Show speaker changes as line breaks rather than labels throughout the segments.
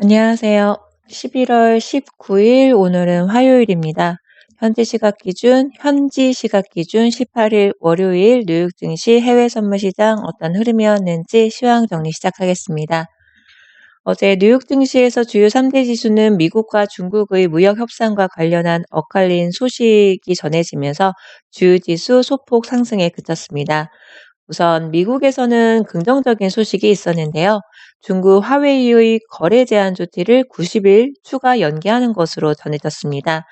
안녕하세요. 11월 19일 오늘은 화요일입니다. 현지 시각 기준 현지 시각 기준 18일 월요일 뉴욕 증시 해외 선물 시장 어떤 흐름이었는지 시황 정리 시작하겠습니다. 어제 뉴욕 증시에서 주요 3대 지수는 미국과 중국의 무역 협상과 관련한 엇갈린 소식이 전해지면서 주요 지수 소폭 상승에 그쳤습니다. 우선 미국에서는 긍정적인 소식이 있었는데요. 중국 화웨이의 거래 제한 조치를 90일 추가 연기하는 것으로 전해졌습니다.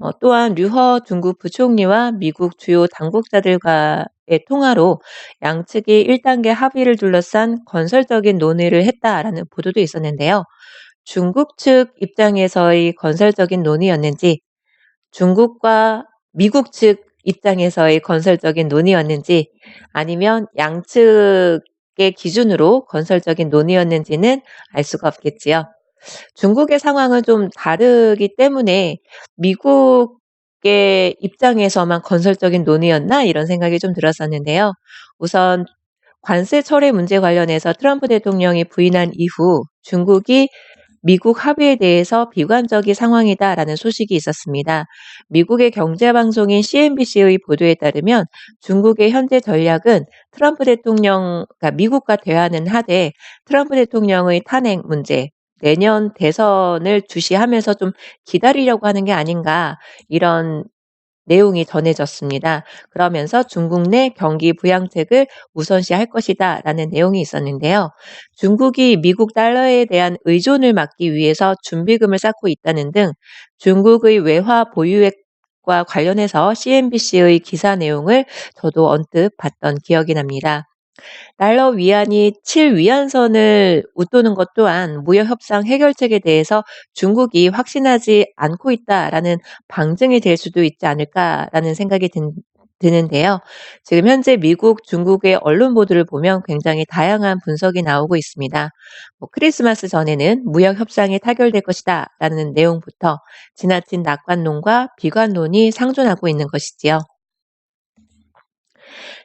어, 또한 류허 중국 부총리와 미국 주요 당국자들과의 통화로 양측이 1단계 합의를 둘러싼 건설적인 논의를 했다라는 보도도 있었는데요. 중국 측 입장에서의 건설적인 논의였는지 중국과 미국 측 입장에서의 건설적인 논의였는지 아니면 양측의 기준으로 건설적인 논의였는지는 알 수가 없겠지요. 중국의 상황은 좀 다르기 때문에 미국의 입장에서만 건설적인 논의였나 이런 생각이 좀 들었었는데요. 우선 관세 철회 문제 관련해서 트럼프 대통령이 부인한 이후 중국이 미국 합의에 대해서 비관적인 상황이다라는 소식이 있었습니다. 미국의 경제 방송인 CNBC의 보도에 따르면 중국의 현재 전략은 트럼프 대통령, 그러니까 미국과 대화는 하되 트럼프 대통령의 탄핵 문제, 내년 대선을 주시하면서 좀 기다리려고 하는 게 아닌가 이런 내용이 전해졌습니다. 그러면서 중국 내 경기 부양책을 우선시할 것이다 라는 내용이 있었는데요. 중국이 미국 달러에 대한 의존을 막기 위해서 준비금을 쌓고 있다는 등 중국의 외화 보유액 과 관련해서 CNBC의 기사 내용을 저도 언뜻 봤던 기억이 납니다. 달러 위안이 7위안선을 웃도는 것 또한 무역 협상 해결책에 대해서 중국이 확신하지 않고 있다라는 방증이 될 수도 있지 않을까라는 생각이 든, 드는데요. 지금 현재 미국, 중국의 언론 보도를 보면 굉장히 다양한 분석이 나오고 있습니다. 뭐 크리스마스 전에는 무역 협상이 타결될 것이다 라는 내용부터 지나친 낙관론과 비관론이 상존하고 있는 것이지요.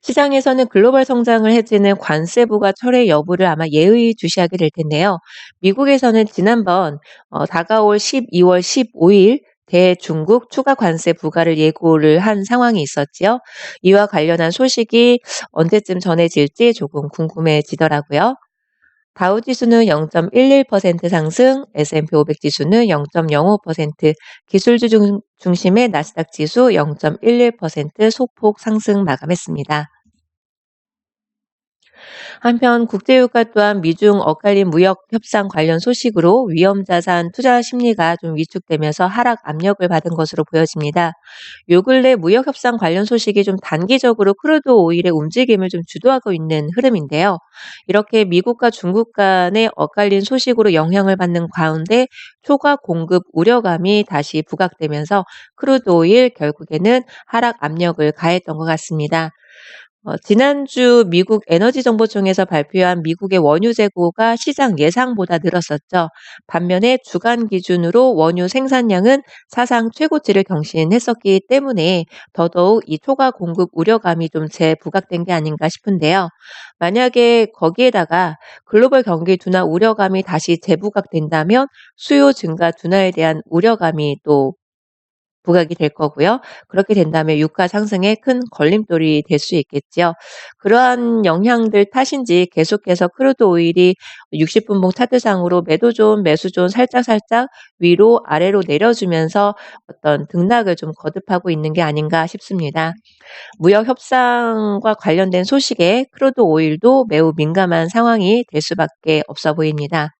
시장에서는 글로벌 성장을 해지는 관세 부과 철회 여부를 아마 예의 주시하게 될 텐데요. 미국에서는 지난번 어, 다가올 12월 15일 대중국 추가 관세 부과를 예고를 한 상황이 있었지요. 이와 관련한 소식이 언제쯤 전해질지 조금 궁금해지더라고요. 다우 지수는 0.11% 상승, S&P 500 지수는 0.05%, 기술주 중, 중심의 나스닥 지수 0.11% 소폭 상승 마감했습니다. 한편 국제유가 또한 미중 엇갈린 무역 협상 관련 소식으로 위험자산 투자 심리가 좀 위축되면서 하락 압력을 받은 것으로 보여집니다. 요 근래 무역 협상 관련 소식이 좀 단기적으로 크루드 오일의 움직임을 좀 주도하고 있는 흐름인데요. 이렇게 미국과 중국 간의 엇갈린 소식으로 영향을 받는 가운데 초과 공급 우려감이 다시 부각되면서 크루드 오일 결국에는 하락 압력을 가했던 것 같습니다. 어, 지난주 미국 에너지정보청에서 발표한 미국의 원유 재고가 시장 예상보다 늘었었죠. 반면에 주간 기준으로 원유 생산량은 사상 최고치를 경신했었기 때문에 더더욱 이 초과 공급 우려감이 좀 재부각된 게 아닌가 싶은데요. 만약에 거기에다가 글로벌 경기 둔화 우려감이 다시 재부각된다면 수요 증가 둔화에 대한 우려감이 또 부각이 될 거고요. 그렇게 된다면 유가 상승에 큰 걸림돌이 될 수 있겠죠. 그러한 영향들 탓인지 계속해서 크루드 오일이 60분봉 차트상으로 매도 존, 매수 존 살짝살짝 위로 아래로 내려주면서 어떤 등락을 좀 거듭하고 있는 게 아닌가 싶습니다. 무역 협상과 관련된 소식에 크루드 오일도 매우 민감한 상황이 될 수밖에 없어 보입니다.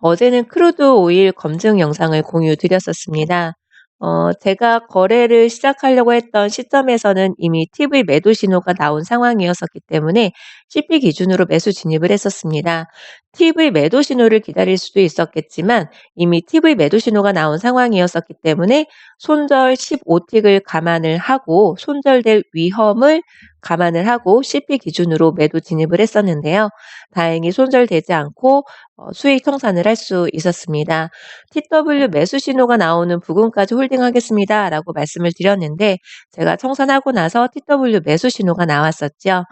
어제는 크루드 오일 검증 영상을 공유 드렸었습니다. 어, 제가 거래를 시작하려고 했던 시점에서는 이미 TV 매도 신호가 나온 상황이었었기 때문에 CP 기준으로 매수 진입을 했었습니다. TV 매도 신호를 기다릴 수도 있었겠지만 이미 TV 매도 신호가 나온 상황이었었기 때문에 손절 15틱을 감안을 하고 손절될 위험을 감안을 하고 CP 기준으로 매도 진입을 했었는데요. 다행히 손절되지 않고 어, 수익 청산을 할 수 있었습니다. TW 매수 신호가 나오는 부분까지 홀딩하겠습니다. 라고 말씀을 드렸는데 제가 청산하고 나서 TW 매수 신호가 나왔었죠.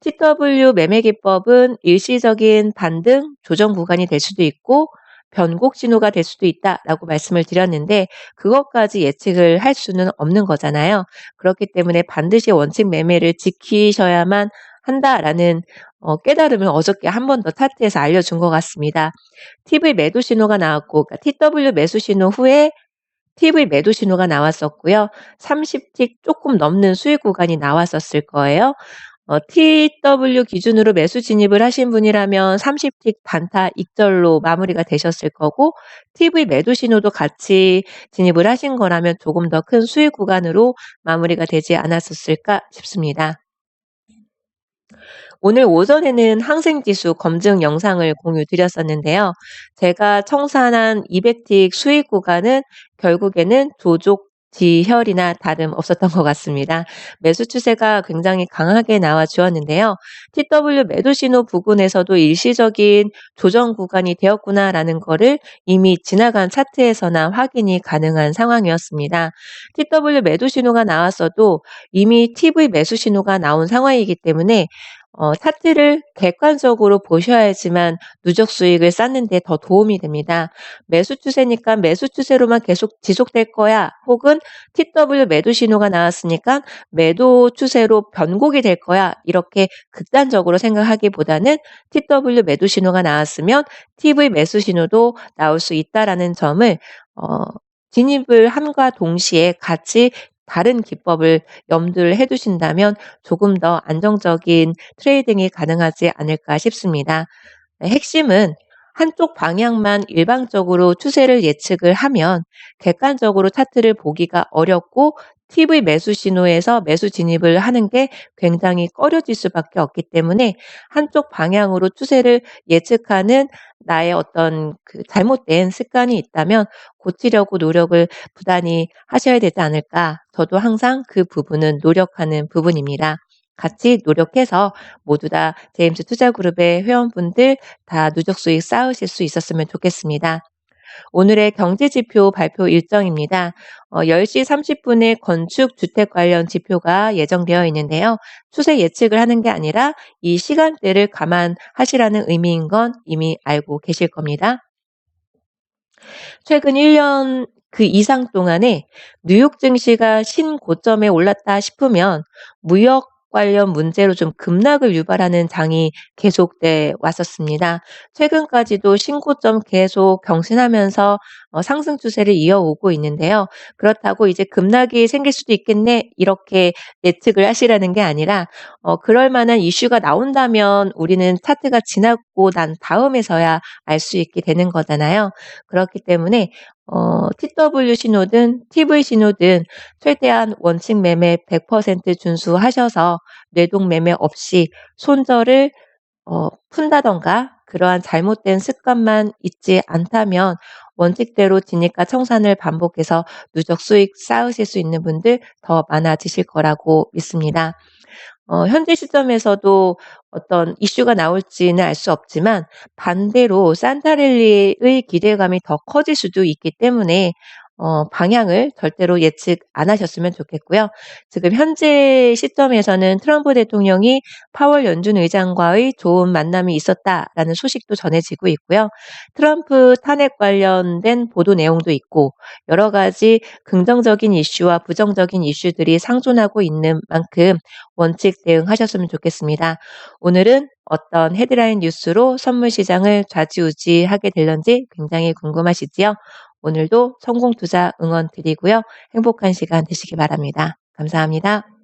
TW 매매 기법은 일시적인 반등, 조정 구간이 될 수도 있고 변곡 신호가 될 수도 있다라고 말씀을 드렸는데 그것까지 예측을 할 수는 없는 거잖아요. 그렇기 때문에 반드시 원칙 매매를 지키셔야만 한다라는 어, 깨달음을 어저께 한 번 더 차트에서 알려준 것 같습니다. TV 매도 신호가 나왔고 그러니까 TW 매수 신호 후에 TV 매도 신호가 나왔었고요. 30틱 조금 넘는 수익 구간이 나왔었을 거예요. 어, TW 기준으로 매수 진입을 하신 분이라면 30 틱 단타 익절로 마무리가 되셨을 거고 TV 매도 신호도 같이 진입을 하신 거라면 조금 더 큰 수익 구간으로 마무리가 되지 않았었을까 싶습니다. 오늘 오전에는 항생지수 검증 영상을 공유 드렸었는데요. 제가 청산한 200틱 수익 구간은 결국에는 조족 지혈이나 다름 없었던 것 같습니다. 매수 추세가 굉장히 강하게 나와 주었는데요. TW 매도 신호 부근에서도 일시적인 조정 구간이 되었구나라는 것을 이미 지나간 차트에서나 확인이 가능한 상황이었습니다. TW 매도 신호가 나왔어도 이미 TV 매수 신호가 나온 상황이기 때문에 어, 차트를 객관적으로 보셔야지만 누적 수익을 쌓는 데 더 도움이 됩니다. 매수 추세니까 매수 추세로만 계속 지속될 거야. 혹은 TW 매도 신호가 나왔으니까 매도 추세로 변곡이 될 거야. 이렇게 극단적으로 생각하기보다는 TW 매도 신호가 나왔으면 TV 매수 신호도 나올 수 있다라는 점을 어, 진입을 함과 동시에 같이 다른 기법을 염두를 해 두신다면 조금 더 안정적인 트레이딩이 가능하지 않을까 싶습니다. 네, 핵심은 한쪽 방향만 일방적으로 추세를 예측을 하면 객관적으로 차트를 보기가 어렵고 TV 매수 신호에서 매수 진입을 하는 게 굉장히 꺼려질 수밖에 없기 때문에 한쪽 방향으로 추세를 예측하는 나의 어떤 그 잘못된 습관이 있다면 고치려고 노력을 부단히 하셔야 되지 않을까. 저도 항상 그 부분은 노력하는 부분입니다. 같이 노력해서 모두 다 제임스 투자그룹의 회원분들 다 누적 수익 쌓으실 수 있었으면 좋겠습니다. 오늘의 경제지표 발표 일정입니다. 어, 10시 30분에 건축 주택 관련 지표가 예정되어 있는데요. 추세 예측을 하는 게 아니라 이 시간대를 감안하시라는 의미인 건 이미 알고 계실 겁니다. 최근 1년 그 이상 동안에 뉴욕 증시가 신고점에 올랐다 싶으면 무역 관련 문제로 좀 급락을 유발하는 장이 계속돼 왔었습니다. 최근까지도 신고점 계속 경신하면서 어, 상승 추세를 이어오고 있는데요. 그렇다고 이제 급락이 생길 수도 있겠네 이렇게 예측을 하시라는 게 아니라 어, 그럴 만한 이슈가 나온다면 우리는 차트가 지나고 난 다음에서야 알 수 있게 되는 거잖아요. 그렇기 때문에 어, TW 신호든 TV 신호든 최대한 원칙 매매 100% 준수하셔서 뇌동 매매 없이 손절을 어, 푼다던가 그러한 잘못된 습관만 있지 않다면 원칙대로 진입과 청산을 반복해서 누적 수익 쌓으실 수 있는 분들 더 많아지실 거라고 믿습니다. 어, 현재 시점에서도 어떤 이슈가 나올지는 알 수 없지만 반대로 산타랠리의 기대감이 더 커질 수도 있기 때문에 어, 방향을 절대로 예측 안 하셨으면 좋겠고요. 지금 현재 시점에서는 트럼프 대통령이 파월 연준 의장과의 좋은 만남이 있었다라는 소식도 전해지고 있고요. 트럼프 탄핵 관련된 보도 내용도 있고 여러 가지 긍정적인 이슈와 부정적인 이슈들이 상존하고 있는 만큼 원칙 대응하셨으면 좋겠습니다. 오늘은 어떤 헤드라인 뉴스로 선물 시장을 좌지우지하게 될런지 굉장히 궁금하시지요? 오늘도 성공 투자 응원 드리고요. 행복한 시간 되시기 바랍니다. 감사합니다.